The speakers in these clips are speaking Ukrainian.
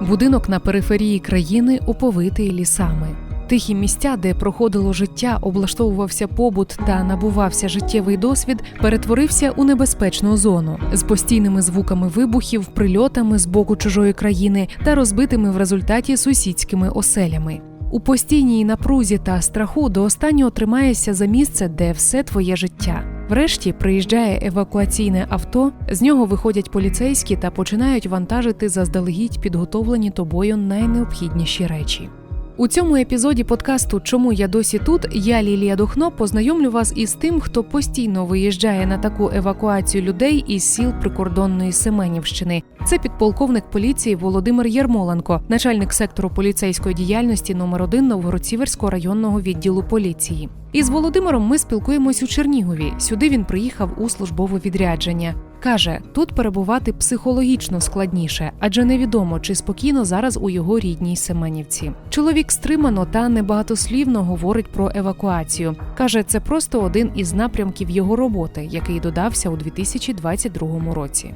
Будинок на периферії країни оповитий лісами. Тихі місця, де проходило життя, облаштовувався побут та набувався життєвий досвід, перетворився у небезпечну зону з постійними звуками вибухів, прильотами з боку чужої країни та розбитими в результаті сусідськими оселями. У постійній напрузі та страху до останнього тримаєшся за місце, де все твоє життя. Врешті приїжджає евакуаційне авто, з нього виходять поліцейські та починають вантажити заздалегідь підготовлені тобою найнеобхідніші речі. У цьому епізоді подкасту Чому я досі тут я Лілія Духно познайомлю вас із тим, хто постійно виїжджає на таку евакуацію людей із сіл прикордонної Семенівщини. Це підполковник поліції Володимир Єрмоленко, начальник сектору поліцейської діяльності номер 1 Новгород-Сіверського районного відділу поліції. Із Володимиром ми спілкуємось у Чернігові. Сюди він приїхав у службове відрядження. Каже, тут перебувати психологічно складніше, адже невідомо, чи спокійно зараз у його рідній Семенівці. Чоловік стримано та небагатослівно говорить про евакуацію. Каже, це просто один із напрямків його роботи, який додався у 2022 році.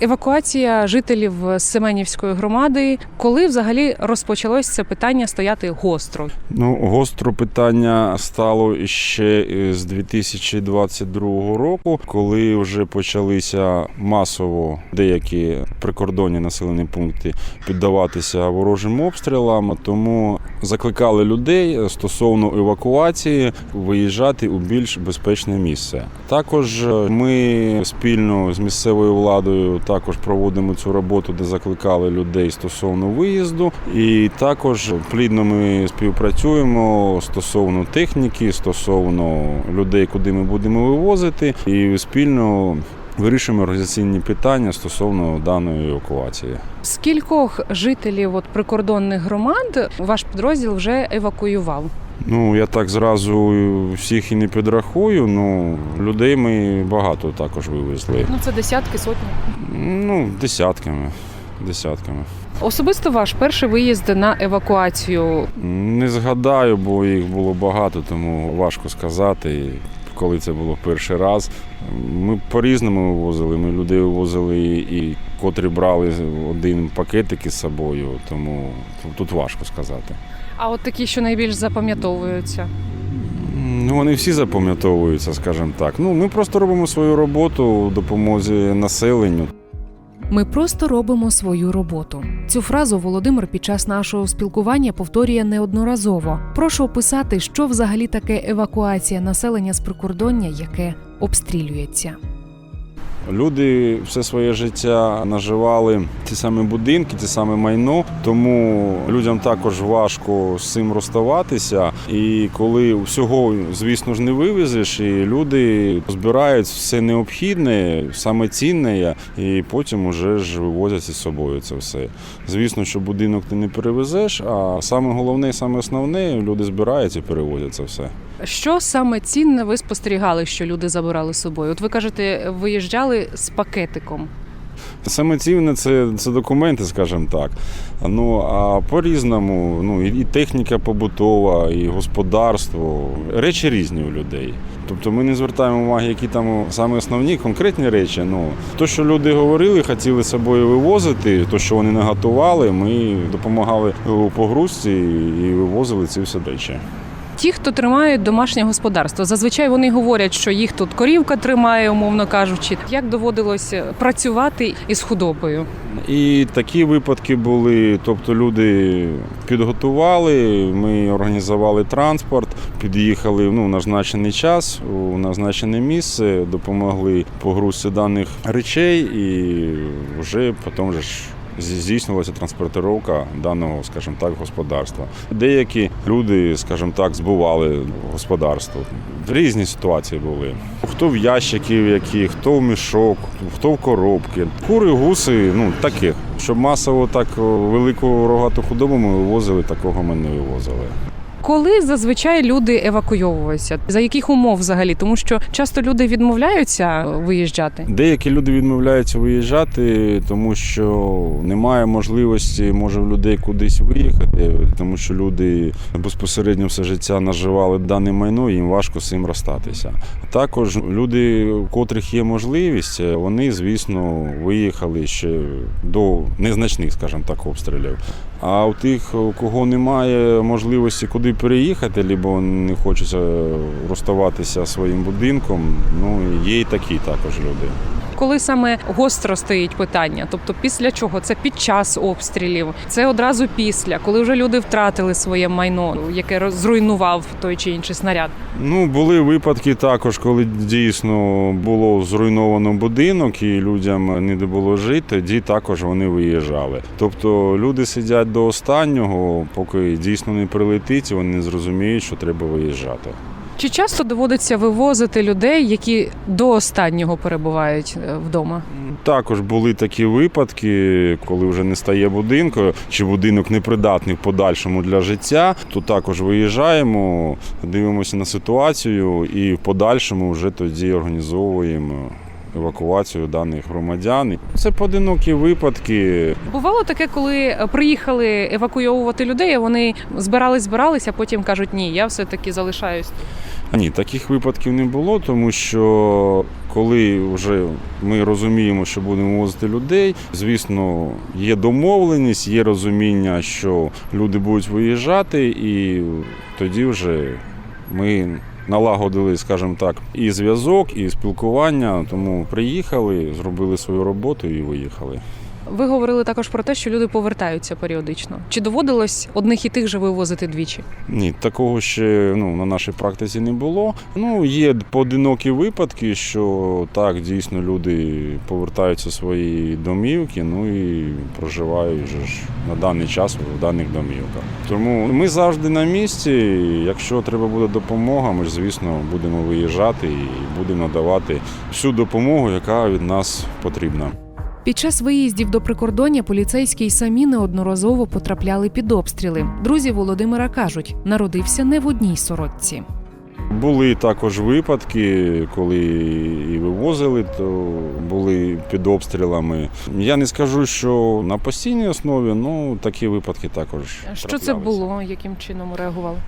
Евакуація жителів Семенівської громади, коли взагалі розпочалось це питання стояти гостро. Ну, гостро питання стало ще з 2022 року, коли вже почалися масово деякі прикордонні населені пункти піддаватися ворожим обстрілам. Тому закликали людей стосовно евакуації виїжджати у більш безпечне місце. Також ми спільно з місцевою владою також проводимо цю роботу, де закликали людей стосовно виїзду, і також плідно ми співпрацюємо стосовно техніки, стосовно людей, куди ми будемо вивозити, і спільно. Вирішуємо організаційні питання стосовно даної евакуації. Скількох жителів от прикордонних громад ваш підрозділ вже евакуював? Ну я так зразу всіх і не підрахую. Ну людей ми багато також вивезли. Ну це десятки, сотні. Ну, десятками. Десятками. Особисто ваш перший виїзд на евакуацію. Не згадаю, бо їх було багато, тому важко сказати, коли це було перший раз. Ми по-різному вивозили. Ми людей вивозили і котрі брали один пакетик із собою, тому тут важко сказати. А от такі, що найбільш запам'ятовуються. Ну, вони всі запам'ятовуються, скажімо так. Ну, ми просто робимо свою роботу у допомозі населенню. Ми просто робимо свою роботу. Цю фразу Володимир під час нашого спілкування повторює неодноразово. Прошу описати, що взагалі таке евакуація населення з прикордоння, яке обстрілюється. Люди все своє життя наживали ті самі будинки, ті саме майно, тому людям також важко з цим розставатися. І коли всього, звісно ж, не вивезеш, і люди збирають все необхідне, саме цінне, і потім уже ж вивозять із собою це все. Звісно, що будинок ти не перевезеш, а саме головне, саме основне, люди збирають і перевозять це все. Що саме цінне ви спостерігали, що люди забирали з собою? От ви кажете, виїжджали з пакетиком. Саме цінне це, це документи, скажімо так. Ну а по-різному, ну і техніка побутова, і господарство. Речі різні у людей. Тобто ми не звертаємо уваги, які там саме основні конкретні речі. Ну то, що люди говорили, хотіли з собою вивозити, то, що вони наготували, ми допомагали у погрузці і вивозили ці всі речі. Ті, хто тримають домашнє господарство, зазвичай вони говорять, що їх тут корівка тримає, умовно кажучи. Як доводилось працювати із худобою? І такі випадки були. Тобто люди підготували, ми організували транспорт, під'їхали ну, в назначений час, у назначене місце, допомогли погрузці даних речей і вже потім вже. Здійснювалася транспортировка даного, скажімо так, господарства. Деякі люди, скажімо так, збували господарство. Різні ситуації були. Хто в ящиків, які, хто в мішок, хто в коробки. Кури, гуси, ну таке. Щоб масово так велику рогату худобу ми вивозили, такого ми не вивозили. Коли зазвичай люди евакуйовуються? За яких умов взагалі? Тому що часто люди відмовляються виїжджати. Деякі люди відмовляються виїжджати, тому що немає можливості, може, в людей кудись виїхати, тому що люди безпосередньо все життя наживали дане майно, і їм важко з цим розстатися. Також люди, у котрих є можливість, вони, звісно, виїхали ще до незначних, скажімо так, обстрілів. А у тих, у кого немає можливості куди переїхати, або не хочеться розставатися своїм будинком, ну є і такі також люди. Коли саме гостро стоїть питання, тобто після чого? Це під час обстрілів, це одразу після, коли вже люди втратили своє майно, яке зруйнував той чи інший снаряд. Ну, були випадки також, коли дійсно було зруйновано будинок і людям не було жити, тоді також вони виїжджали. Тобто люди сидять до останнього, поки дійсно не прилетить, вони не зрозуміють, що треба виїжджати. Чи часто доводиться вивозити людей, які до останнього перебувають е, вдома? Також були такі випадки, коли вже не стає будинку, чи будинок непридатний в подальшому для життя, то також виїжджаємо, дивимося на ситуацію і в подальшому вже тоді організовуємо евакуацію даних громадян. Це поодинокі випадки. Бувало таке, коли е, приїхали евакуйовувати людей, а вони збирались, збирались, а потім кажуть, ні, я все таки залишаюсь. Ні, таких випадків не було, тому що коли вже ми розуміємо, що будемо возити людей, звісно, є домовленість, є розуміння, що люди будуть виїжджати, і тоді вже ми налагодили, скажімо так, і зв'язок, і спілкування. Тому приїхали, зробили свою роботу і виїхали. Ви говорили також про те, що люди повертаються періодично. Чи доводилось одних і тих же вивозити двічі? Ні, такого ще ну, на нашій практиці не було. Ну, є поодинокі випадки, що так, дійсно люди повертаються свої домівки, ну і проживають вже ж на даний час в даних домівках. Тому ми завжди на місці. Якщо треба буде допомога, ми ж, звісно, будемо виїжджати і будемо надавати всю допомогу, яка від нас потрібна. Під час виїздів до прикордоння поліцейські й самі неодноразово потрапляли під обстріли. Друзі Володимира кажуть, народився не в одній сорочці. Були також випадки, коли і вивозили, то були під обстрілами. Я не скажу, що на постійній основі, ну такі випадки також. Що це було? Яким чином реагували?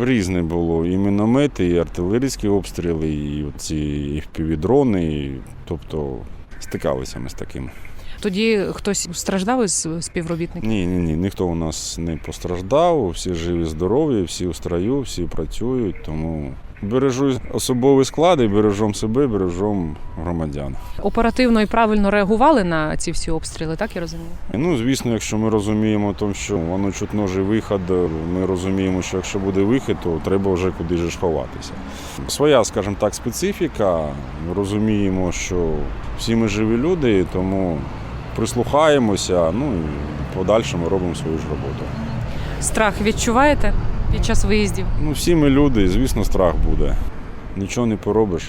Різне було. І міномети, і артилерійські обстріли, і ці і впівдрони, тобто стикалися ми з таким. Тоді хтось страждав із співробітників? Ні, ні, ні, ніхто у нас не постраждав, всі живі, здорові, всі у строю, всі працюють, тому бережу особовий склад і бережемо себе, бережемо громадян. Оперативно і правильно реагували на ці всі обстріли, так я розумію? Ну, звісно, якщо ми розуміємо, то, що воно чутно же вихід, ми розуміємо, що якщо буде вихід, то треба вже куди ж ховатися. Своя, скажімо так, специфіка. Ми розуміємо, що всі ми живі люди, тому прислухаємося, ну і в подальшому робимо свою ж роботу. Страх відчуваєте під час виїздів? Ну, всі ми люди, і, звісно, страх буде. Нічого не поробиш.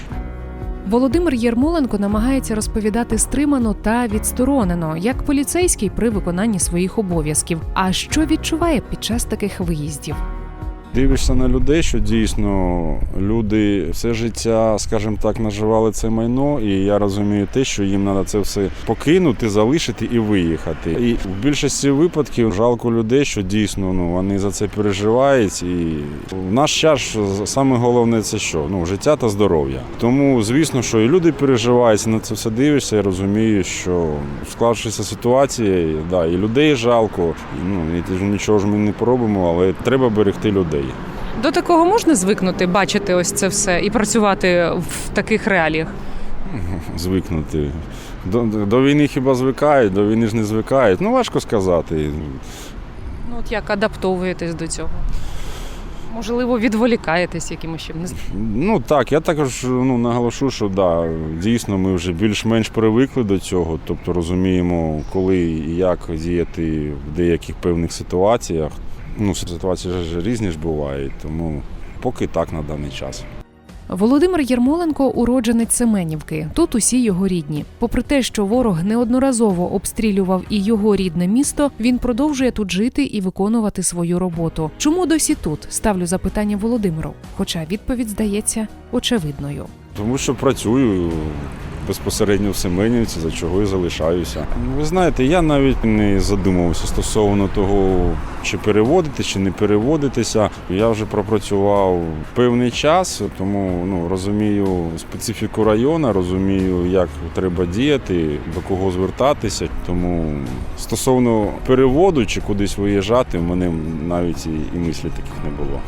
Володимир Єрмоленко намагається розповідати стримано та відсторонено, як поліцейський при виконанні своїх обов'язків. А що відчуває під час таких виїздів? Дивишся на людей, що дійсно люди все життя, скажімо так, наживали це майно, і я розумію те, що їм треба це все покинути, залишити і виїхати. І в більшості випадків жалко людей, що дійсно ну вони за це переживають. І в наш час саме головне це що? Ну життя та здоров'я. Тому звісно, що і люди переживають, на це все дивишся і розумієш, що склавшися ситуації, да, і людей жалко. І, ну і нічого ж ми не поробимо, але треба берегти людей. До такого можна звикнути, бачити ось це все і працювати в таких реаліях? звикнути. До, до війни хіба звикають, до війни ж не звикають. Ну, важко сказати. Ну от як адаптовуєтесь до цього? Можливо, відволікаєтесь якимось чим. Ну так, я також ну, наголошу, що да, дійсно ми вже більш-менш привикли до цього, тобто розуміємо, коли і як діяти в деяких певних ситуаціях. Ну, ситуації ж різні ж бувають, тому поки так на даний час. Володимир Єрмоленко уродженець Семенівки. Тут усі його рідні. Попри те, що ворог неодноразово обстрілював і його рідне місто, він продовжує тут жити і виконувати свою роботу. Чому досі тут? Ставлю запитання Володимиру. Хоча відповідь здається очевидною. Тому що працюю безпосередньо в Семенівці, за чого і залишаюся. Ви знаєте, я навіть не задумувався стосовно того, чи переводити, чи не переводитися. Я вже пропрацював певний час, тому ну, розумію специфіку району, розумію, як треба діяти, до кого звертатися. Тому стосовно переводу чи кудись виїжджати, в мене навіть і мислі таких не було.